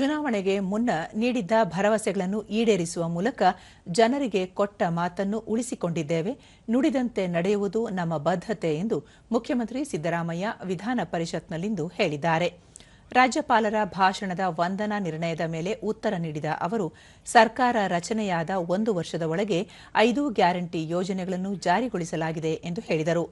ಚುನಾವಣೆಗೆ ಮುನ್ನ ನೀಡಿದ್ದ ಭರವಸೆಗಳನ್ನು ಈಡೇರಿಸುವ ಮೂಲಕ ಜನರಿಗೆ ಕೊಟ್ಟ ಮಾತನ್ನು ಉಳಿಸಿಕೊಂಡಿದ್ದೇವೆ. ನುಡಿದಂತೆ ನಡೆಯುವುದು ನಮ್ಮ ಬದ್ಧತೆ ಎಂದು ಮುಖ್ಯಮಂತ್ರಿ ಸಿದ್ದರಾಮಯ್ಯ ವಿಧಾನ ಪರಿಷತ್ನಲ್ಲಿಂದು ಹೇಳಿದ್ದಾರೆ. ರಾಜ್ಯಪಾಲರ ಭಾಷಣದ ವಂದನಾ ನಿರ್ಣಯದ ಮೇಲೆ ಉತ್ತರ ನೀಡಿದ ಅವರು, ಸರ್ಕಾರ ರಚನೆಯಾದ ಒಂದು ವರ್ಷದ ಒಳಗೆ ಐದು ಗ್ಯಾರಂಟಿ ಯೋಜನೆಗಳನ್ನು ಜಾರಿಗೊಳಿಸಲಾಗಿದೆ ಎಂದು ಹೇಳಿದರು.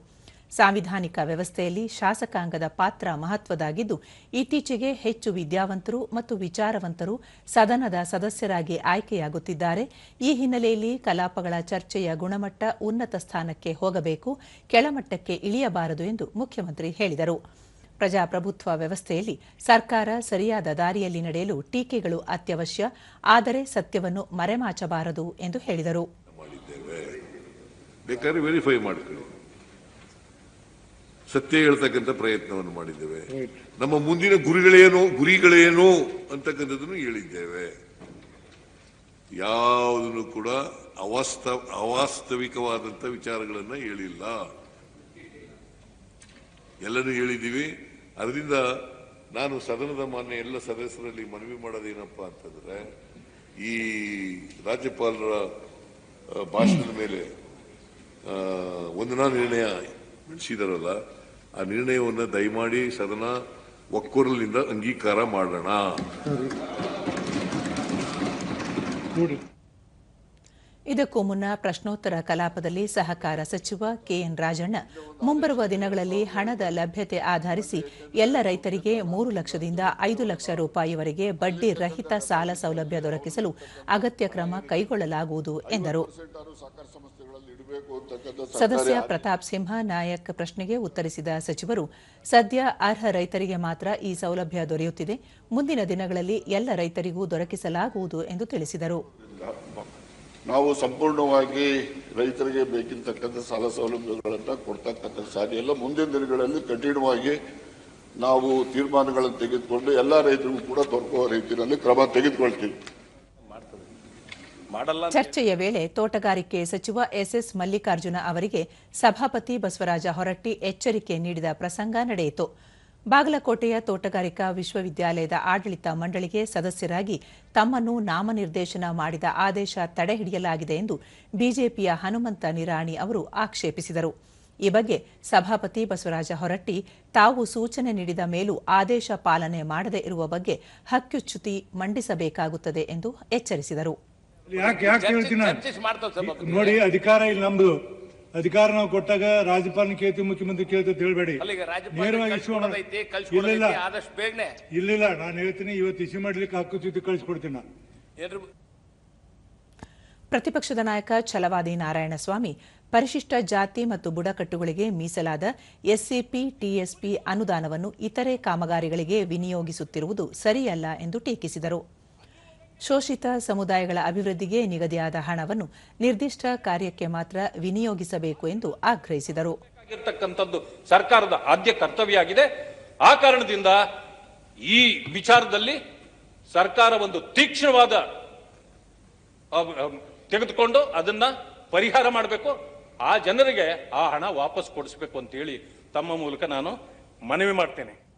ಸಾಂವಿಧಾನಿಕ ವ್ಯವಸ್ಥೆಯಲ್ಲಿ ಶಾಸಕಾಂಗದ ಪಾತ್ರ ಮಹತ್ವದಾಗಿದ್ದು, ಇತ್ತೀಚೆಗೆ ಹೆಚ್ಚು ವಿದ್ಯಾವಂತರು ಮತ್ತು ವಿಚಾರವಂತರು ಸದನದ ಸದಸ್ಯರಾಗಿ ಆಯ್ಕೆಯಾಗುತ್ತಿದ್ದಾರೆ. ಈ ಹಿನ್ನೆಲೆಯಲ್ಲಿ ಕಲಾಪಗಳ ಚರ್ಚೆಯ ಗುಣಮಟ್ಟ ಉನ್ನತ ಸ್ಥಾನಕ್ಕೆ ಹೋಗಬೇಕು, ಕೆಳಮಟ್ಟಕ್ಕೆ ಇಳಿಯಬಾರದು ಎಂದು ಮುಖ್ಯಮಂತ್ರಿ ಹೇಳಿದರು. ಪ್ರಜಾಪ್ರಭುತ್ವ ವ್ಯವಸ್ಥೆಯಲ್ಲಿ ಸರ್ಕಾರ ಸರಿಯಾದ ದಾರಿಯಲ್ಲಿ ನಡೆಯಲು ಟೀಕೆಗಳು ಅತ್ಯವಶ್ಯ, ಆದರೆ ಸತ್ಯವನ್ನು ಮರೆಮಾಚಬಾರದು ಎಂದು ಹೇಳಿದರು. ಸತ್ಯ ಹೇಳ್ತಕ್ಕಂಥ ಪ್ರಯತ್ನವನ್ನು ಮಾಡಿದ್ದೇವೆ. ನಮ್ಮ ಮುಂದಿನ ಗುರಿಗಳೇನು ಗುರಿಗಳೇನು ಅಂತಕ್ಕಂಥದ್ದನ್ನು ಹೇಳಿದ್ದೇವೆ. ಯಾವುದನ್ನು ಕೂಡ ಅವಾಸ್ತ ಅವಾಸ್ತವಿಕವಾದಂಥ ವಿಚಾರಗಳನ್ನ ಹೇಳಿಲ್ಲ. ಎಲ್ಲನೂ ಹೇಳಿದ್ದೀವಿ. ಅದರಿಂದ ನಾನು ಸದನದ ಮಾನ್ಯ ಎಲ್ಲ ಸದಸ್ಯರಲ್ಲಿ ಮನವಿ ಮಾಡೋದೇನಪ್ಪ ಅಂತಂದ್ರೆ ಈ ರಾಜ್ಯಪಾಲರ ಭಾಷಣದ ಮೇಲೆ ವಂದನಾ ನಿರ್ಣಯ ನಡೆಸಿದಾರಲ್ಲ ಆ ನಿರ್ಣಯವನ್ನು ದಯಮಾಡಿ ಸದನ ಒಕ್ಕೊರಲಿನಿಂದ ಅಂಗೀಕಾರ ಮಾಡೋಣ. ಇದಕ್ಕೂ ಮುನ್ನ ಪ್ರಶ್ನೋತ್ತರ ಕಲಾಪದಲ್ಲಿ ಸಹಕಾರ ಸಚಿವ ಕೆಎನ್ ರಾಜಣ್ಣ ಮುಂಬರುವ ದಿನಗಳಲ್ಲಿ ಹಣದ ಲಭ್ಯತೆ ಆಧರಿಸಿ ಎಲ್ಲ ರೈತರಿಗೆ ಮೂರು ಲಕ್ಷದಿಂದ ಐದು ಲಕ್ಷ ರೂಪಾಯಿವರೆಗೆ ಬಡ್ಡಿ ರಹಿತ ಸಾಲ ಸೌಲಭ್ಯ ದೊರಕಿಸಲು ಅಗತ್ಯ ಕ್ರಮ ಕೈಗೊಳ್ಳಲಾಗುವುದು ಎಂದರು. ಸದಸ್ಯ ಪ್ರತಾಪ್ ಸಿಂಹ ನಾಯಕ್ ಪ್ರಶ್ನೆಗೆ ಉತ್ತರಿಸಿದ ಸಚಿವರು ಸದ್ಯ ಅರ್ಹ ರೈತರಿಗೆ ಮಾತ್ರ ಈ ಸೌಲಭ್ಯ ದೊರೆಯುತ್ತಿದೆ. ಮುಂದಿನ ದಿನಗಳಲ್ಲಿ ಎಲ್ಲ ರೈತರಿಗೂ ದೊರಕಿಸಲಾಗುವುದು ಎಂದು ತಿಳಿಸಿದರು. ನಾವು ಸಂಪೂರ್ಣವಾಗಿ ರೈತರಿಗೆ ಬೇಕಿರ್ತಕ್ಕಂಥ ಸಾಲ ಸೌಲಭ್ಯಗಳನ್ನು ಕೊಡ್ತಕ್ಕಂಥ ಸಾಧ್ಯ ಇಲ್ಲ ಮುಂದಿನ ದಿನಗಳಲ್ಲಿ ಕಠಿಣವಾಗಿ ನಾವು ತೀರ್ಮಾನಗಳನ್ನು ತೆಗೆದುಕೊಂಡು ಎಲ್ಲ ರೈತರಿಗೂ ಕೂಡ ದೊರಕುವ ರೀತಿಯಲ್ಲಿ ಕ್ರಮ ತೆಗೆದುಕೊಳ್ತೀವಿ. ಚರ್ಚೆಯ ವೇಳೆ ತೋಟಗಾರಿಕೆ ಸಚಿವ ಎಸ್ಎಸ್ ಮಲ್ಲಿಕಾರ್ಜುನ ಅವರಿಗೆ ಸಭಾಪತಿ ಬಸವರಾಜ ಹೊರಟ್ಟಿ ಎಚ್ಚರಿಕೆ ನೀಡಿದ ಪ್ರಸಂಗ ನಡೆಯಿತು. ಬಾಗಲಕೋಟೆಯ ತೋಟಗಾರಿಕಾ ವಿಶ್ವವಿದ್ಯಾಲಯದ ಆಡಳಿತ ಮಂಡಳಿಗೆ ಸದಸ್ಯರಾಗಿ ತಮ್ಮನ್ನು ನಾಮನಿರ್ದೇಶನ ಮಾಡಿದ ಆದೇಶ ತಡೆಹಿಡಿಯಲಾಗಿದೆ ಎಂದು ಬಿಜೆಪಿಯ ಹನುಮಂತ ನಿರಾಣಿ ಅವರು ಆಕ್ಷೇಪಿಸಿದರು. ಈ ಬಗ್ಗೆ ಸಭಾಪತಿ ಬಸವರಾಜ ಹೊರಟ್ಟಿ ತಾವು ಸೂಚನೆ ನೀಡಿದ ಮೇಲೂ ಆದೇಶ ಪಾಲನೆ ಮಾಡದೇ ಇರುವ ಬಗ್ಗೆ ಹಕ್ಕುಚ್ಯುತಿ ಮಂಡಿಸಬೇಕಾಗುತ್ತದೆ ಎಂದು ಎಚ್ಚರಿಸಿದರು. ಯಾಕೆ ಯಾಕೆ ಹೇಳ್ತೀನಿ ನಾನು? ನೋಡಿ ಅಧಿಕಾರ ಇಲ್ಲಿ ನಮ್ದು. ಅಧಿಕಾರ ನಾವು ಕೊಟ್ಟಾಗ ರಾಜ್ಯಪಾಲನ ಕೇಳ್ತೀವಿ ಮುಖ್ಯಮಂತ್ರಿ ಕೇಳ್ತೀವಿ ಅಂತ ಹೇಳ್ಬೇಡಿ. ನೇರವಾಗಿ ಇಶ್ಯೂ ಕಳ್ಸ್ಕೊಡೋದೈತಿ ಇಲ್ಲ ಇಲ್ಲ. ಇಲ್ಲಿಲ್ಲ ನಾನು ಹೇಳ್ತೀನಿ ಇವತ್ತು ಇಶ್ಯೂ ಮಾಡ್ಲಿಕ್ಕೆ ಹಕ್ಕು ಚೀತಿ ಕಳಿಸ್ಕೊಡ್ತೀನಿ ನಾನು. ಪ್ರತಿಪಕ್ಷದ ನಾಯಕ ಛಲವಾದಿ ನಾರಾಯಣಸ್ವಾಮಿ ಪರಿಶಿಷ್ಟ ಜಾತಿ ಮತ್ತು ಬುಡಕಟ್ಟುಗಳಿಗೆ ಮೀಸಲಾದ ಎಸ್ಸಿಪಿ ಟಿಎಸ್ಪಿ ಅನುದಾನವನ್ನು ಇತರೆ ಕಾಮಗಾರಿಗಳಿಗೆ ವಿನಿಯೋಗಿಸುತ್ತಿರುವುದು ಸರಿಯಲ್ಲ ಎಂದು ಟೀಕಿಸಿದರು. ಶೋಷಿತ ಸಮುದಾಯಗಳ ಅಭಿವೃದ್ಧಿಗೆ ನಿಗದಿಯಾದ ಹಣವನ್ನು ನಿರ್ದಿಷ್ಟ ಕಾರ್ಯಕ್ಕೆ ಮಾತ್ರ ವಿನಿಯೋಗಿಸಬೇಕು ಎಂದು ಆಗ್ರಹಿಸಿದರು. ಸರ್ಕಾರದ ಆದ್ಯ ಕರ್ತವ್ಯ ಆಗಿದೆ ಆ ಕಾರಣದಿಂದ ಈ ವಿಚಾರದಲ್ಲಿ ಸರ್ಕಾರ ಒಂದು ತೀಕ್ಷ್ಣವಾದ ತೆಗೆದುಕೊಂಡು ಅದನ್ನ ಪರಿಹಾರ ಮಾಡಬೇಕು. ಆ ಜನರಿಗೆ ಆ ಹಣ ವಾಪಸ್ ಅಂತ ಅಂತೇಳಿ ತಮ್ಮ ಮೂಲಕ ನಾನು ಮನವಿ ಮಾಡ್ತೇನೆ.